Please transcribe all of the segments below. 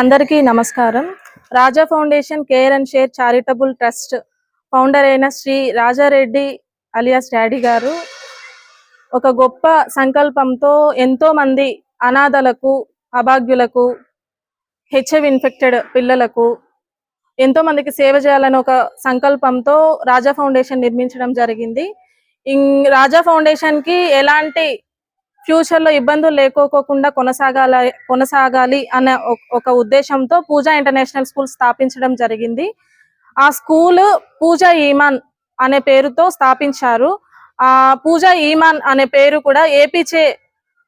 అందరికీ నమస్కారం. Raja foundation care and share charitable trust founder అయిన శ్రీ రాజారెడ్డి అలియాస్ డాడీ గారు ఒక గొప్ప సంకల్పంతో ఎంతో మంది అనాథలకు అభాగ్యులకు హెచ్ఐవి ఇన్ఫెక్టెడ్ పిల్లలకు ఎంతో మందికి సేవ చేయాలని ఒక సంకల్పంతో రాజా ఫౌండేషన్ నిర్మించడం జరిగింది. రాజా ఫౌండేషన్కి ఎలాంటి ఫ్యూచర్లో ఇబ్బందులు లేకోకుండా కొనసాగాల కొనసాగాలి అనే ఒక- ఒక ఉద్దేశంతో పూజ ఇంటర్నేషనల్ స్కూల్ స్థాపించడం జరిగింది. ఆ స్కూల్ పూజా ఈమాన్ అనే పేరుతో స్థాపించారు. ఆ పూజా ఈమాన్ అనే పేరు కూడా ఏపీచే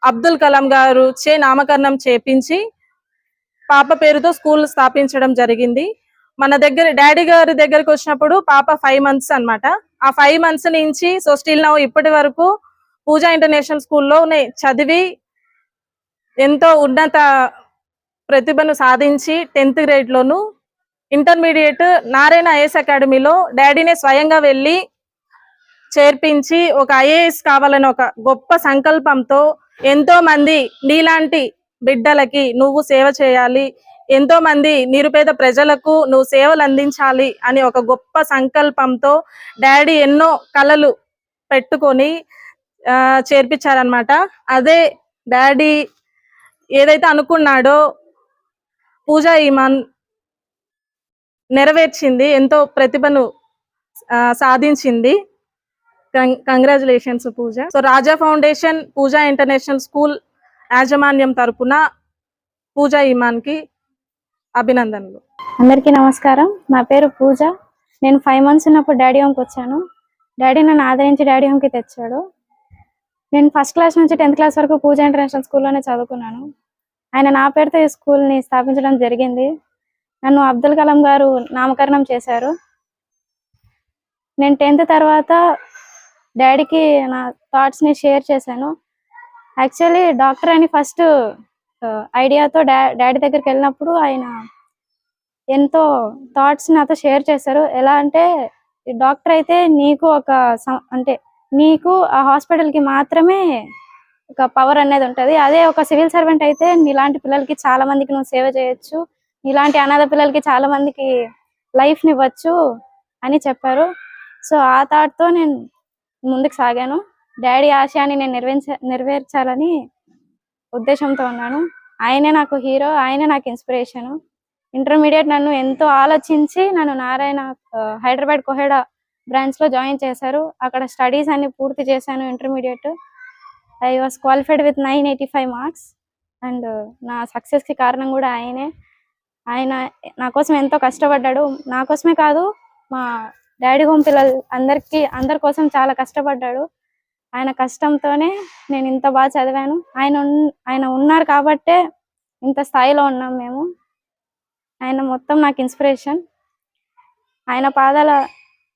అబ్దుల్ కలాం గారు చే నామకరణం చేపించి పాప పేరుతో స్కూల్ స్థాపించడం జరిగింది. మన దగ్గర డాడీ గారి దగ్గరికి వచ్చినప్పుడు పాప ఫైవ్ మంత్స్ అన్నమాట. ఆ ఫైవ్ మంత్స్ నుంచి సో స్టిల్ నౌ ఇప్పటి వరకు పూజా ఇంటర్నేషనల్ స్కూల్లోనే చదివి ఎంతో ఉన్నత ప్రతిభను సాధించి టెన్త్ గ్రేడ్లోను ఇంటర్మీడియట్ నారాయణ ఐఎస్ అకాడమీలో డాడీనే స్వయంగా వెళ్ళి చేర్పించి ఒక ఐఏఎస్ కావాలని ఒక గొప్ప సంకల్పంతో ఎంతో మంది నీలాంటి బిడ్డలకి నువ్వు సేవ చేయాలి ఎంతో మంది నిరుపేద ప్రజలకు నువ్వు సేవలు అందించాలి అని ఒక గొప్ప సంకల్పంతో డాడీ ఎన్నో కళలు పెట్టుకొని చేర్పించారనమాట అదే డాడీ ఏదైతే అనుకున్నాడో పూజ ఈమాన్ నెరవేర్చింది ఎంతో ప్రతిభను సాధించింది. Congratulations Pooja. So Raja foundation Pooja international school యాజమాన్యం తరపున పూజ ఈమాన్కి అభినందనలు. అందరికీ నమస్కారం. నా పేరు పూజ. నేను ఫైవ్ మంత్స్ ఉన్నప్పుడు డాడీ హోమ్కి వచ్చాను. డాడీ నన్ను ఆదరించి డాడీ హోమ్కి తెచ్చాడు. నేను ఫస్ట్ క్లాస్ నుంచి టెన్త్ క్లాస్ వరకు పూజ ఇంటర్నేషనల్ స్కూల్లోనే చదువుకున్నాను. ఆయన నా పేరుతో ఈ స్కూల్ని స్థాపించడం జరిగింది. నన్ను అబ్దుల్ కలాం గారు నామకరణం చేశారు. నేను టెన్త్ తర్వాత డాడీకి నా థాట్స్ని షేర్ చేశాను. యాక్చువల్లీ డాక్టర్ అని ఫస్ట్ ఐడియాతో డా డాడీ దగ్గరికి వెళ్ళినప్పుడు ఆయన ఎంతో థాట్స్ నాతో షేర్ చేశారు. ఎలా అంటే డాక్టర్ అయితే నీకు ఒక సం- అంటే నీకు ఆ హాస్పిటల్కి కి మాత్రమే ఒక పవర్ అనేది ఉంటది. అదే ఒక సివిల్ సర్వెంట్ అయితే నీలాంటి పిల్లలకి చాలా మందికి నువ్వు సేవ చేయొచ్చు. నీలాంటి అనాథ పిల్లలకి చాలా మందికి లైఫ్ని ఇవ్వచ్చు అని చెప్పారు. సో ఆ థాట్తో నేను ముందుకు సాగాను. డాడీ ఆశయాన్ని నేను నెరవేర్చ నెరవేర్చాలని ఉద్దేశంతో ఉన్నాను. ఆయనే నాకు హీరో ఆయనే నాకు ఇన్స్పిరేషన్. ఇంటర్మీడియట్ నన్ను ఎంతో ఆలోచించి నన్ను నారాయణ హైదరాబాద్ కోహెడా బ్రాంచ్లో జాయిన్ చేశారు. అక్కడ స్టడీస్ అన్ని పూర్తి చేశాను intermediate I was qualified with nine eighty five marks and నా సక్సెస్కి కారణం కూడా ఆయనే. ఆయన నా కోసం ఎంతో కష్టపడ్డాడు. నా కోసమే కాదు మా డాడీ హోమ్ పిల్లలు అందరికి అందరి కోసం చాలా కష్టపడ్డాడు. ఆయన కష్టంతోనే నేను ఇంత బాగా చదివాను. ఆయన ఆయన ఉన్నారు కాబట్టే ఇంత స్థాయిలో ఉన్నాం మేము. ఆయన మొత్తం నాకు ఇన్స్పిరేషన్ ఆయన పాదాల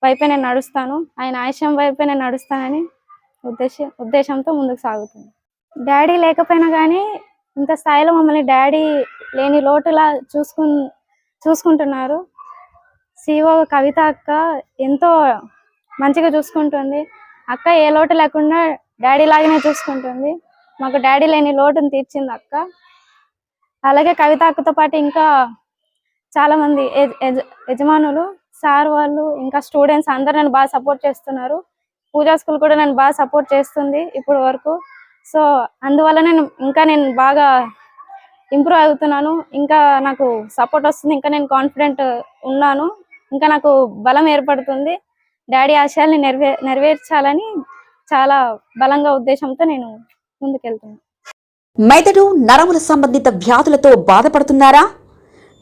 వైపే నేను నడుస్తాను. ఆయన ఆశయం వైపే నేను నడుస్తానని ఉద్దేశ ఉద్దేశంతో ముందుకు సాగుతుంది. డాడీ లేకపోయినా కానీ ఇంత స్థాయిలో మమ్మల్ని డాడీ లేని లోటులా చూసుకు చూసుకుంటున్నారు. సిఓ కవిత అక్క ఎంతో మంచిగా చూసుకుంటుంది. అక్క ఏ లోటు లేకుండా డాడీ లాగానే చూసుకుంటుంది. మాకు డాడీ లేని లోటును తీర్చింది అక్క. అలాగే కవిత అక్కతో పాటు ఇంకా చాలా మంది యజ- యజ- యజమానులు సార్ వాళ్ళు ఇంకా స్టూడెంట్స్ అందరు నన్ను బాగా సపోర్ట్ చేస్తున్నారు. పూజా స్కూల్ కూడా నన్ను బాగా సపోర్ట్ చేస్తుంది ఇప్పుడు వరకు. సో అందువల్ల నేను ఇంకా నేను బాగా ఇంప్రూవ్ అవుతున్నాను. ఇంకా నాకు సపోర్ట్ వస్తుంది ఇంకా నేను కాన్ఫిడెంట్ ఉన్నాను. ఇంకా నాకు బలం ఏర్పడుతుంది. డాడీ ఆశయాల్ని నెరవే నెరవేర్చాలని చాలా బలంగా ఉద్దేశంతో నేను ముందుకెళ్తున్నాను. మెదడు నరముల సంబంధిత వ్యాధులతో బాధపడుతున్నారా?